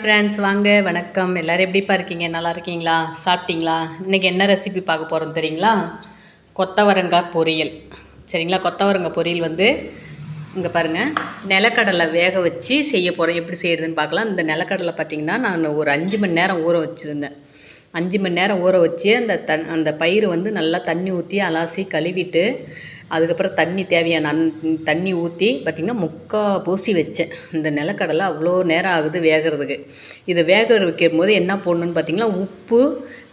Friends வாங்க வணக்கம். எல்லோரும் எப்படிப்பா இருக்கீங்க? நல்லா இருக்கீங்களா? சாப்பிட்டீங்களா? இன்றைக்கி என்ன ரெசிபி பார்க்க போகிறோம் தெரியுங்களா? கொத்தவரங்காய் பொரியல். சரிங்களா? கொத்தவரங்காய் பொரியல் வந்து இங்கே பாருங்கள் நிலக்கடலை வேக வச்சு செய்ய போகிறோம் எப்படி செய்கிறதுன்னு பார்க்கலாம். இந்த நிலக்கடலை பார்த்திங்கன்னா நான் ஒரு அஞ்சு மணி நேரம் ஊற வச்சுருந்தேன். அஞ்சு மணி நேரம் ஊற வச்சு அந்த தன் அந்த பயிர் வந்து நல்லா தண்ணி ஊற்றி அலாசி கழுவிட்டு அதுக்கப்புறம் தண்ணி தேவையான அந் தண்ணி ஊற்றி பார்த்திங்கன்னா முக்கா பூசி வச்சேன். இந்த நிலக்கடலை அவ்வளோ நேரம் ஆகுது வேகிறதுக்கு. இதை வேக வைக்கும் போது என்ன போடணுன்னு பார்த்திங்கன்னா உப்பு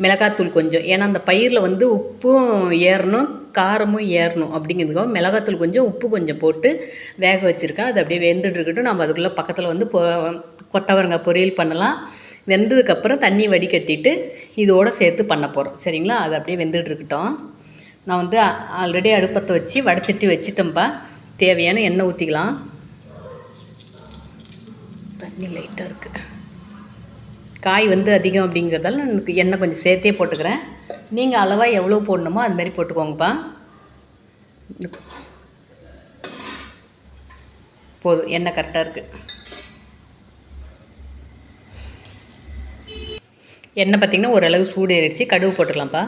மிளகாத்தூள் கொஞ்சம். ஏன்னா அந்த பயிரில் வந்து உப்பும் ஏறணும் காரமும் ஏறணும் அப்படிங்கிறதுக்காக மிளகாத்தூள் கொஞ்சம் உப்பு கொஞ்சம் போட்டு வேக வச்சுருக்கேன். அது அப்படியே வெந்துட்டு இருக்கட்டும். நம்ம அதுக்குள்ளே பக்கத்தில் வந்து பொ கொத்தவரங்காய் பொரியல் பண்ணலாம். வெந்ததுக்கப்புறம் தண்ணி வடிகட்டிட்டு இதோடு சேர்த்து பண்ண போகிறோம் சரிங்களா? அது அப்படியே வெந்துட்டு இருக்கட்டும். நான் வந்து ஆல்ரெடி அடுப்பத்தை வச்சு வடச்சட்டி வச்சுட்டேன்ப்பா தேவையான எண்ணெய் ஊற்றிக்கலாம் தண்ணி லைட்டாக இருக்குது காய் வந்து அதிகம் அப்படிங்கிறதால நான் எனக்கு எண்ணெய் கொஞ்சம் சேர்த்தே போட்டுக்கிறேன். நீங்கள் அளவாக எவ்வளோ போடணுமோ அது மாதிரி போட்டுக்கோங்கப்பா. போதும் எண்ணெய் கரெக்டாக இருக்குது எண்ணெய் பார்த்திங்கன்னா ஓரளவு சூடு ஏறிடுச்சு கடுகு போட்டுக்கலாம்ப்பா.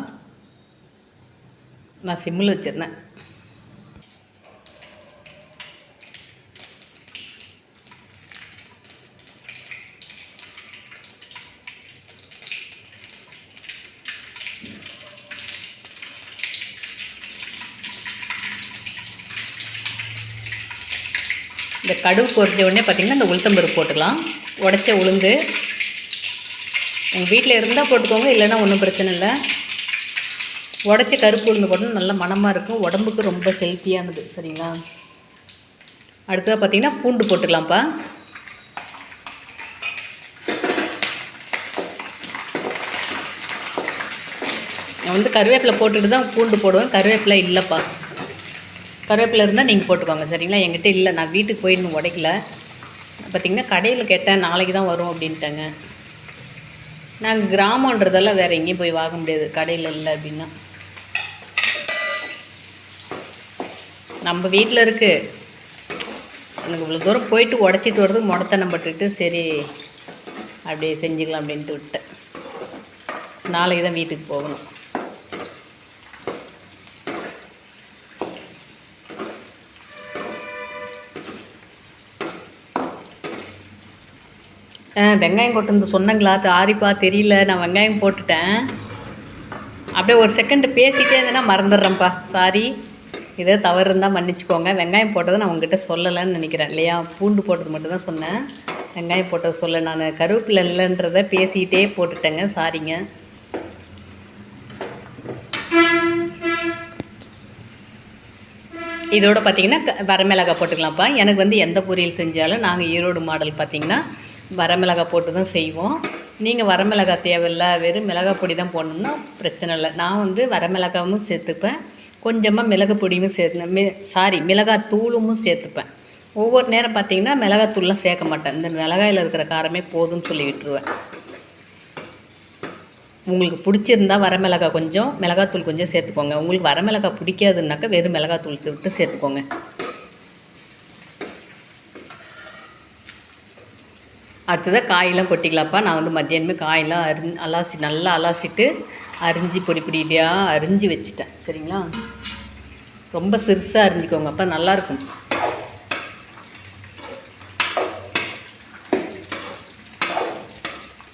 நான் சிம்மில் வச்சுருந்தேன். இந்த கடுகு பொறிஞ்ச உடனே பார்த்திங்கன்னா இந்த உளுத்தம்பருப்பு போட்டுக்கலாம். உடச்ச உளுந்து. உங்கள் வீட்டில் இருந்தால் போட்டுக்கோங்க இல்லைன்னா ஒன்றும் பிரச்சனை இல்லை. உடச்ச கருப்பு உளுந்து போட்டோம்னா நல்ல மணமாக இருக்கும். உடம்புக்கு ரொம்ப ஹெல்த்தியானது. சரிங்களா? அடுத்ததாக பார்த்தீங்கன்னா பூண்டு போட்டுக்கலாம்ப்பா. நான் வந்து கருவேப்பிலை போட்டுட்டு தான் பூண்டு போடுவேன். கருவேப்பிலை இல்லைப்பா. கருவேப்பிலை இருந்தால் நீங்கள் போட்டுக்கோங்க. சரிங்களா? என்கிட்ட இல்லை. நான் வீட்டுக்கு போய் இன்னும் உடைக்கல. பார்த்தீங்கன்னா கடையில் கேட்டேன் நாளைக்கு தான் வரும் அப்படின்ட்டாங்க. நாங்கள் கிராமன்றதெல்லாம் வேறு எங்கேயும் போய் வாங்க முடியாது. கடையில் இல்லை அப்படின்னா. நம்ம வீட்டில் இருக்குது எனக்கு இவ்வளோ தூரம் போயிட்டு உடச்சிட்டு வரதுக்கு முடத்தனம் பட்டுட்டு சரி அப்படியே செஞ்சுக்கலாம் அப்படின்ட்டு விட்டேன். நாளைக்கு தான் வீட்டுக்கு போகணும். வெங்காயம் கொண்டு சொன்னங்களா ஆரிப்பா தெரியல நான் வெங்காயம் போட்டுட்டேன். அப்படியே ஒரு செகண்ட் பேசிகிட்டே இருந்தேன்னா மறந்துடுறேன்ப்பா. சாரி இதே தவறு இருந்தால் மன்னிச்சுக்கோங்க. வெங்காயம் போட்டதை நான் உங்ககிட்ட சொல்லலைன்னு நினைக்கிறேன் இல்லையா? பூண்டு போட்டது மட்டும் தான் சொன்னேன். வெங்காயம் போட்டது சொல்ல நான் கருவேப்பிலை இல்லைன்றதை பேசிக்கிட்டே போட்டுட்டேங்க. சாரிங்க. இதோட பார்த்தீங்கன்னா வரமிளகாய் போட்டுக்கலாம்ப்பா. எனக்கு வந்து எந்த பொரியல் செஞ்சாலும் நாங்கள் ஈரோடு மாடல் பார்த்திங்கன்னா வரமிளகாய் போட்டு தான் செய்வோம். நீங்கள் வரமிளகாய் தேவையில்ல வெறும் மிளகாய் பொடி தான் போடணும்னா பிரச்சனை இல்லை. நான் வந்து வரமிளகாவும் சேர்த்துப்பேன். கொஞ்சமாக மிளகு பொடியும் சேர்த்து மி சாரி மிளகாய் தூளும் சேர்த்துப்பேன். ஒவ்வொரு நேரம் பார்த்தீங்கன்னா மிளகாத்தூள்லாம் சேர்க்க மாட்டேன். இந்த மிளகாயில் இருக்கிற காரமே போதும்னு சொல்லி விட்டுருவேன் உங்களுக்கு பிடிச்சிருந்தா வரமிளகாய் கொஞ்சம் மிளகாத்தூள் கொஞ்சம் சேர்த்துக்கோங்க. உங்களுக்கு வரமிளகாய் பிடிக்காதுன்னாக்கா வெறும் மிளகாத்தூள் சேர்த்து சேர்த்துக்கோங்க. அடுத்ததாக காயெல்லாம் கொட்டிக்கலாப்பா நான் வந்து மத்தியானமே காயெல்லாம் அரி அலாசி நல்லா அலாசிட்டு அரிஞ்சு பொடி பொடியாக அரிஞ்சு வச்சுட்டேன் சரிங்களா? ரொம்ப சிறுசாக அரிஞ்சிக்கோங்க அப்போ நல்லாயிருக்கும்.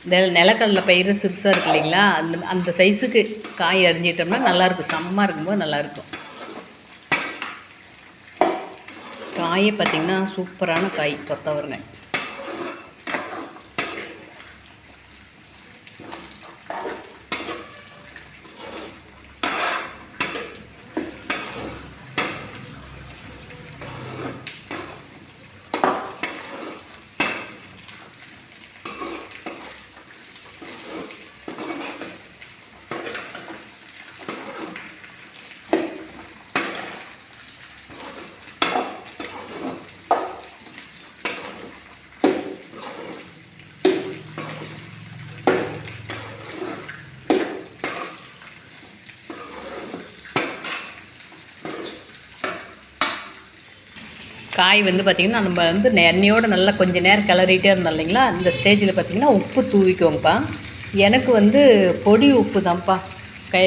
இந்த நிலக்கடலை பயிரும் சிறுசாக இருக்கு இல்லைங்களா? அந்த அந்த சைஸுக்கு காய் அரிஞ்சிட்டோம்னா நல்லாயிருக்கும் செம்மாக இருக்கும்போது நல்லாயிருக்கும். காயை பார்த்திங்கன்னா சூப்பரான காய் கொத்தவரங்காய் காய் வந்து பார்த்திங்கன்னா நம்ம வந்து எண்ணெயோடு நல்லா கொஞ்சம் நேரம் கிளறிட்டே இருந்தோம் இல்லைங்களா? இந்த ஸ்டேஜில் பார்த்திங்கன்னா உப்பு தூவிக்கோங்கப்பா எனக்கு வந்து பொடி உப்பு தான்ப்பா. கை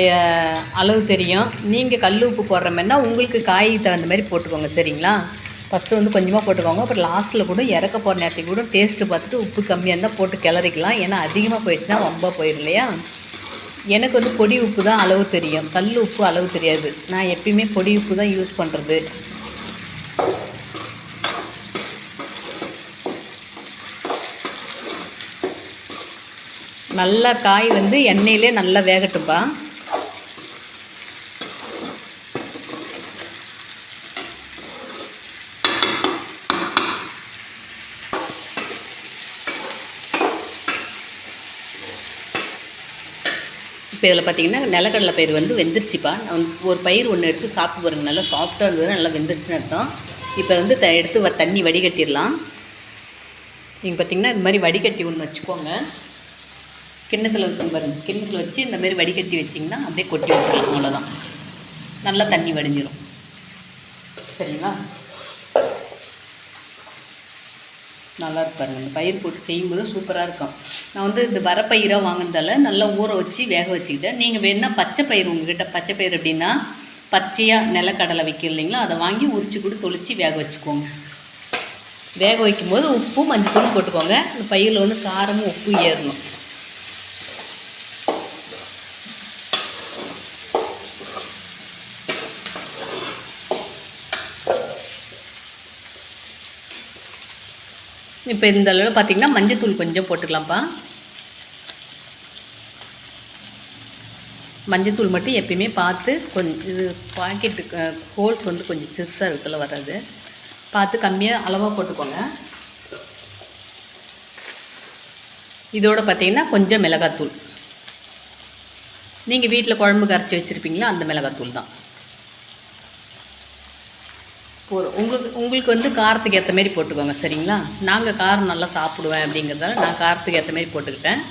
அளவு தெரியும். நீங்கள் கல் உப்பு போடுற மாதிரினா உங்களுக்கு காய் தகுந்த மாதிரி போட்டுக்கோங்க சரிங்களா? ஃபஸ்ட்டு வந்து கொஞ்சமாக போட்டுக்கோங்க. அப்புறம் லாஸ்ட்டில் கூட இறக்க போகிற நேரத்துக்கு கூட டேஸ்ட்டு பார்த்துட்டு உப்பு கம்மியாக இருந்தால் போட்டு கிளறிக்கலாம். ஏன்னா அதிகமாக போயிடுச்சுன்னா ரொம்ப போயிடும் இல்லையா? எனக்கு வந்து பொடி உப்பு தான் அளவு தெரியும். கல் உப்பு அளவு தெரியாது. நான் எப்பயுமே பொடி உப்பு தான் யூஸ் பண்ணுறது நல்லா காய் வந்து எண்ணெயிலே நல்லா வேகட்டும்ப்பா இப்போ இதில் பார்த்தீங்கன்னா நிலக்கடலை பயிர் வந்து வெந்துருச்சுப்பா. நான் ஒரு பயிர் ஒன்று எடுத்து சாப்பிட்டு பாருங்க. நல்லா சாஃப்டாக இருந்தது நல்லா வெந்துருச்சுன்னு அர்த்தம். இப்போ வந்து த எடுத்து வ- தண்ணி வடிகட்டிடலாம். நீங்கள் பார்த்தீங்கன்னா இந்த மாதிரி வடிகட்டி ஒன்று வச்சுக்கோங்க. கிண்ணத்தில் இருக்கும் பாருங்க கிண்ணத்தில் வச்சு இந்த மாதிரி வடிகட்டி வச்சிங்கன்னா அப்படியே கொட்டி விட்டுறலாம் அவ்வளோதான் நல்லா தண்ணி வடிஞ்சிடும் சரிங்களா? நல்லா இருப்பாருங்க இந்த பயிர் போட்டு செய்யும்போது சூப்பராக இருக்கும். நான் வந்து இந்த வரப்பயிராக வாங்கினதால நல்லா ஊற வச்சு வேக வச்சுக்கிட்டேன். நீங்கள் வேணால் பச்சை பயிர் உங்ககிட்ட பச்சை பயிர் அப்படின்னா பச்சையாக நிலக்கடலை வைக்கிற இல்லைங்களா அதை வாங்கி உரிச்சு கூட தொளிச்சு வேக வச்சுக்கோங்க. வேக வைக்கும்போது உப்பும் மஞ்சள் போட்டுக்கோங்க. இந்த பயிரில் வந்து காரமும் உப்பு ஏறணும். இப்போ இந்த அளவு பார்த்தீங்கன்னா மஞ்சத்தூள் கொஞ்சம் போட்டுக்கலாம்ப்பா. மஞ்சத்தூள் மட்டும் எப்பயுமே பார்த்து கொஞ்சம் இது பாக்கெட்டு ஹோல்ஸ் வந்து கொஞ்சம் சிறுசாக இருக்கிறதுல வராது பார்த்து கம்மியாக அளவாக போட்டுக்கோங்க. இதோட பார்த்தீங்கன்னா கொஞ்சம் மிளகாத்தூள். நீங்கள் வீட்டில் குழம்பு கரைச்சி வச்சுருப்பீங்களா அந்த மிளகாத்தூள் தான். போதும் உங்களுக்கு உங்களுக்கு வந்து காரத்துக்கு ஏற்ற மாதிரி போட்டுக்கோங்க சரிங்களா? நாங்கள் காரம் நல்லா சாப்பிடுவேன் அப்படிங்கிறதால நான் காரத்துக்கு ஏற்ற மாதிரி போட்டுக்கிட்டேன்.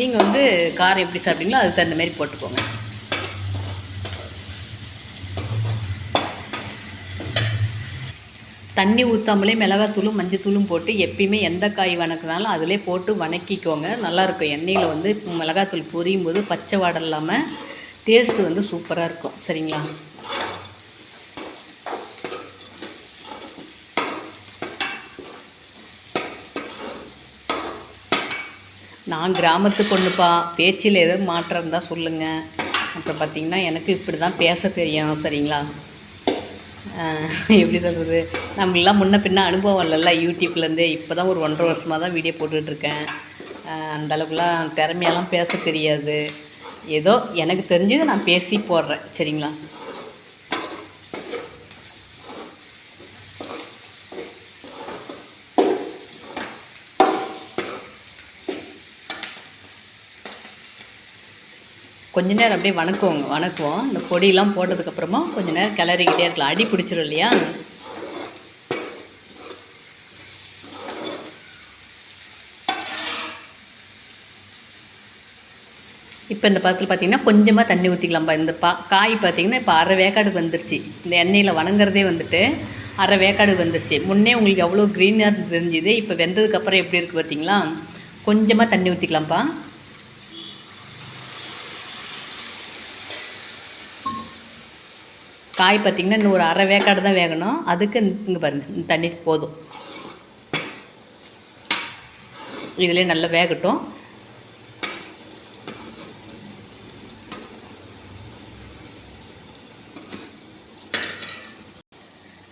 நீங்கள் வந்து காரம் எப்படி சாப்பிட்டீங்களோ அதுக்கு தகுந்த மாதிரி போட்டுக்கோங்க. தண்ணி ஊற்றாமலே மிளகாத்தூளும் மஞ்சத்தூளும் போட்டு எப்பயுமே எந்த காய் வணக்கினாலும் அதிலே போட்டு வணக்கிக்கோங்க. நல்லாயிருக்கும் எண்ணெயில் வந்து மிளகாத்தூள் பொரியும் போது பச்சை வாடை இல்லாமல் டேஸ்ட்டு வந்து சூப்பராக இருக்கும். சரிங்களா? நான் கிராமத்து பொண்ணுப்பா பேச்சில் எதாவது மாற்றம் இருந்தால் சொல்லுங்கள் அப்புறம் பார்த்தீங்கன்னா எனக்கு இப்படி தான் பேச தெரியும் சரிங்களா? எப்படி சொல்கிறது நம்மளாம் முன்ன பின்ன அனுபவம் இல்லைல்ல யூடியூப்லேருந்து. இப்போ தான் ஒரு ஒன்றரை வருஷமாக தான் வீடியோ போட்டுட்ருக்கேன். அந்த அளவுக்குலாம் திறமையெல்லாம் பேச தெரியாது. ஏதோ எனக்கு தெரிஞ்சதை நான் பேசி போடுறேன் சரிங்களா? கொஞ்ச நேரம் அப்படியே வணக்குவோங்க வணக்குவோம் இந்த பொடியெலாம் போட்டதுக்கப்புறமா கொஞ்ச நேரம் கிளறிக்கிட்டே இருக்கலாம். அடி பிடிச்சிரும் இல்லையா? இப்போ இந்த பக்கத்தில் பார்த்தீங்கன்னா கொஞ்சமாக தண்ணி ஊற்றிக்கலாம்ப்பா இந்த பா காய் பார்த்தீங்கன்னா இப்போ அரை வேக்காடு வந்துருச்சு. இந்த எண்ணெயில் வணங்குறதே வந்துட்டு அரை வேக்காடு வந்துருச்சு. முன்னே உங்களுக்கு எவ்வளோ க்ரீனாக தெரிஞ்சுது இப்போ வெந்ததுக்கப்புறம் எப்படி இருக்குது பார்த்தீங்களா கொஞ்சமாக தண்ணி ஊற்றிக்கலாம்ப்பா காய் பார்த்திங்கன்னா இன்னும் ஒரு அரை வேக்காடு தான் வேகணும். அதுக்கு இங்கே பாருங்க தண்ணி போதும். இதிலே நல்லா வேகட்டும்.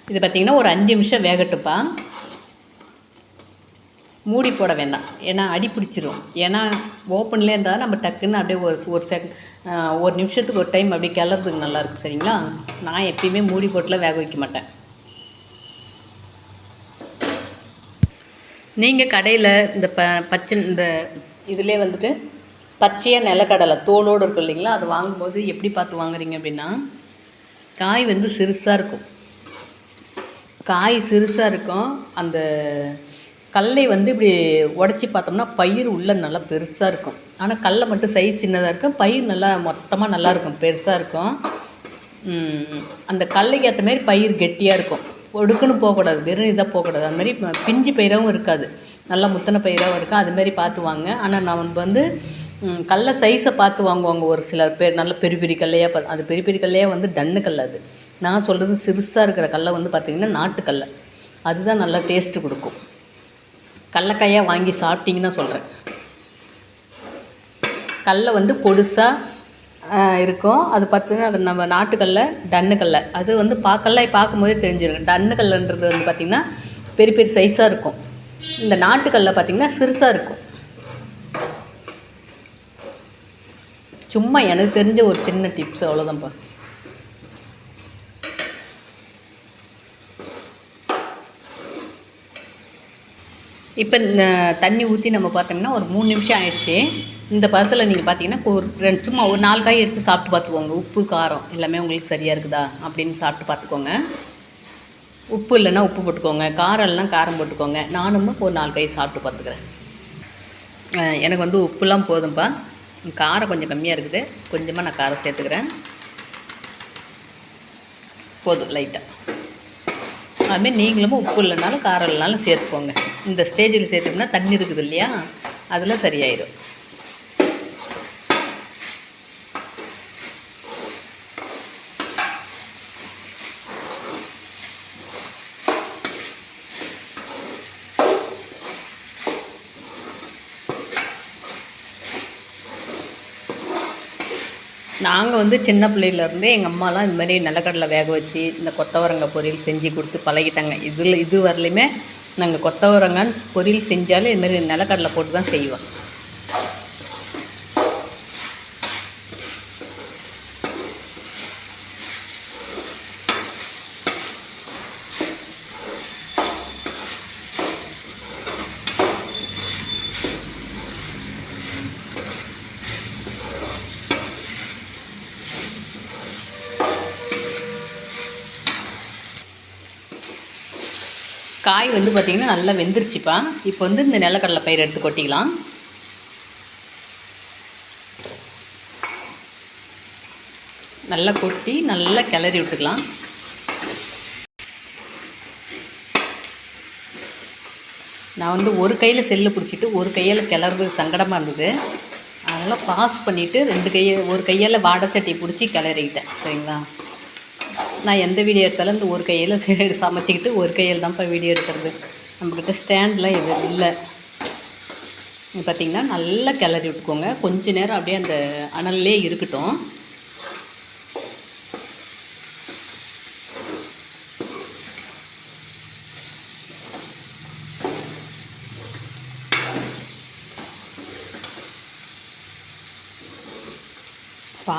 இது பார்த்திங்கன்னா ஒரு அஞ்சு நிமிஷம் வேகட்டுப்பா மூடி போட வேண்டாம். ஏன்னா அடி பிடிச்சிரும். ஏன்னா ஓப்பன்லேயே இருந்தால் நம்ம டக்குன்னு அப்படியே ஒரு ஒரு செக் ஒரு நிமிஷத்துக்கு ஒரு டைம் அப்படியே கிளறதுக்கு நல்லாயிருக்கும் சரிங்களா? நான் எப்பயுமே மூடி போட்டுலாம் வேக வைக்க மாட்டேன். நீங்கள் கடையில் இந்த ப பச்சை இந்த இதிலே வந்துட்டு பச்சையாக நிலக்கடலை தோலோடு இருக்கும் இல்லைங்களா? அது வாங்கும்போது எப்படி பார்த்து வாங்குறீங்க அப்படின்னா காய் வந்து சிறுசாக இருக்கும். காய் சிறுசாக இருக்கும். அந்த கடலை வந்து இப்படி உடச்சி பார்த்தோம்னா பயிர் உள்ளே நல்லா பெருசாக இருக்கும். ஆனால் கடலை மட்டும் சைஸ் சின்னதாக இருக்கும். பயிர் நல்லா மொத்தமாக நல்லா இருக்கும். பெருசாக இருக்கும். அந்த கடலைக்கு ஏற்ற மாதிரி பயிர் கெட்டியாக இருக்கும். ஒடுக்குன்னு போகக்கூடாது. வெறும் இதாக போகக்கூடாது. அது மாதிரி பிஞ்சு பயிராகவும் இருக்காது. நல்லா முத்தனை பயிராகவும் இருக்கும். அதுமாரி பார்த்து வாங்க. ஆனால் நான் வந்து கல்லை சைஸை பார்த்து வாங்குவாங்க ஒரு சில பேர். நல்ல பெரிய பெரிய கல்லையாக பா அது பெரிய பெரிய கல்லையாக வந்து டன்னு கல் அது. நான் சொல்கிறது சிறுசாக இருக்கிற கல்லை வந்து பார்த்திங்கன்னா நாட்டுக்கல்லை அதுதான் நல்லா டேஸ்ட்டு கொடுக்கும். கடலக்காயாக வாங்கி சாப்பிட்டிங்கன்னா சொல்கிறேன் கடல வந்து பொடுசாக இருக்கும். அது பார்த்தீங்கன்னா அது நம்ம நாட்டுக்கல்ல டன்னு அது வந்து பார்க்கல பார்க்கும்போதே தெரிஞ்சிடும் டன்னு வந்து பார்த்திங்கன்னா பெரிய பெரிய சைஸாக இருக்கும். இந்த நாட்டுக்கல்ல பார்த்திங்கன்னா சிறுசாக இருக்கும். சும்மா எனக்கு தெரிஞ்ச ஒரு சின்ன டிப்ஸ் அவ்வளோதான்ப்பா இப்போ இந்த தண்ணி ஊற்றி நம்ம பார்த்தோம்னா ஒரு மூணு நிமிஷம் ஆயிடுச்சு. இந்த பதத்தில் நீங்கள் பார்த்தீங்கன்னா ஒரு ரெண்டு சும்மா ஒரு நாலு காய் எடுத்து சாப்பிட்டு பார்த்துக்கோங்க. உப்பு காரம் எல்லாமே உங்களுக்கு சரியாக இருக்குதா? அப்படின்னு சாப்பிட்டு பார்த்துக்கோங்க. உப்பு இல்லைன்னா உப்பு போட்டுக்கோங்க. காரம் இல்லைன்னா காரம் போட்டுக்கோங்க. நானும் ஒரு நாலு காய் சாப்பிட்டு பார்த்துக்கிறேன். எனக்கு வந்து உப்புலாம் போதும்ப்பா காரம் கொஞ்சம் கம்மியாக இருக்குது. கொஞ்சமாக நான் காரம் சேர்த்துக்கிறேன். போதும் லைட்டாக அதுமாரி நீங்களும் உப்பு இல்லைனாலும் காரம் இல்லைனாலும் சேர்த்துக்கோங்க. இந்த ஸ்டேஜில் சேர்த்துக்கோன்னா தண்ணி இருக்குது இல்லையா? அதில் சரியாயிடும் நாங்கள் வந்து சின்ன பிள்ளையிலேருந்தே எங்கள் அம்மாலாம் இந்த மாதிரி நிலக்கடலை வேக வச்சு இந்த கொத்தவரங்காய் பொரியல் செஞ்சு கொடுத்து பழகிட்டாங்க. இதில் இது வரலையுமே நாங்கள் கொத்தவரங்கான்னு பொரியல் செஞ்சாலும் இதுமாரி நிலக்கடலை போட்டு தான் செய்வோம். காய் வந்து பார்த்திங்கன்னா நல்லா வெந்துருச்சுப்பா. இப்போ வந்து இந்த நிலக்கடலை பயிர் எடுத்து கொட்டிக்கலாம். நல்லா கொட்டி நல்லா கிளறி விட்டுக்கலாம். நான் வந்து ஒரு கையில் செல்லு பிடிச்சிட்டு ஒரு கையில் கிளறது சங்கடமாக இருந்தது. அதனால் பாஸ் பண்ணிவிட்டு ரெண்டு கையை ஒரு கையால் வாடைச்சட்டி பிடிச்சி கிளறிக்கிட்டேன் சரிங்களா? நான் எந்த வீடியோ எடுத்தாலும் இந்த ஒரு கையில் சமைச்சிக்கிட்டு ஒரு கையில் தான்ப்பா வீடியோ எடுக்கிறது. நம்மக்கிட்ட ஸ்டாண்ட்லாம் எதுவும் இல்லை. பார்த்திங்கன்னா பார்த்தீங்கன்னா நல்லா கிளறி விட்டுக்கோங்க. கொஞ்ச நேரம் அப்படியே அந்த அனல்லே இருக்கட்டும்.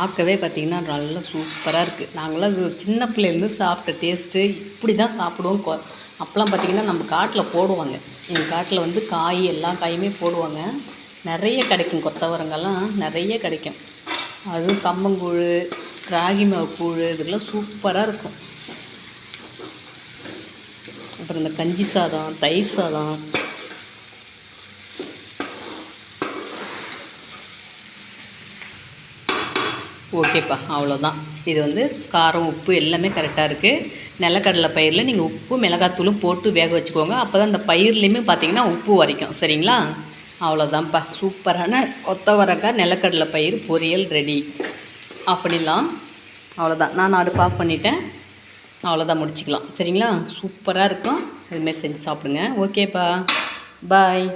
பார்க்கவே பார்த்தீங்கன்னா நல்லா சூப்பராக இருக்குது நாங்களாம் சின்ன பிள்ளைலேருந்து சாப்பிட்ட டேஸ்ட்டு இப்படி தான் சாப்பிடுவோம் அப்போலாம் பார்த்தீங்கன்னா நம்ம காட்டில் போடுவாங்க. எங்கள் காட்டில் வந்து காய் எல்லா காயுமே போடுவாங்க. நிறைய கிடைக்கும். கொத்தவரங்கெல்லாம் நிறைய கிடைக்கும். அதுவும் கம்பங்கூழ் ராகி மாவு கூழ் இதெல்லாம் சூப்பராக இருக்கும். அப்புறம் இந்த கஞ்சி சாதம் தயிர் சாதம் ஓகேப்பா அவ்வளோதான் இது வந்து காரம் உப்பு எல்லாமே கரெக்டாக இருக்குது நிலக்கடலை பயிரில் நீங்கள் உப்பு மிளகாத்தூளும் போட்டு வேக வச்சுக்கோங்க. அப்போ தான் அந்த பயிர்லேயுமே பார்த்தீங்கன்னா உப்பு வரைக்கும் சரிங்களா? அவ்வளோதான்ப்பா சூப்பரான கொத்தவரக்காய் நிலக்கடலை பயிர் பொரியல் ரெடி. அப்படிலாம். அவ்வளோதான் நான் அடுப்பு ஆஃப் பண்ணிட்டேன். அவ்வளோதான் முடிச்சுக்கலாம். சரிங்களா? சூப்பராக இருக்கும். இதுமாரி செஞ்சு சாப்பிடுங்க. ஓகேப்பா. பாய்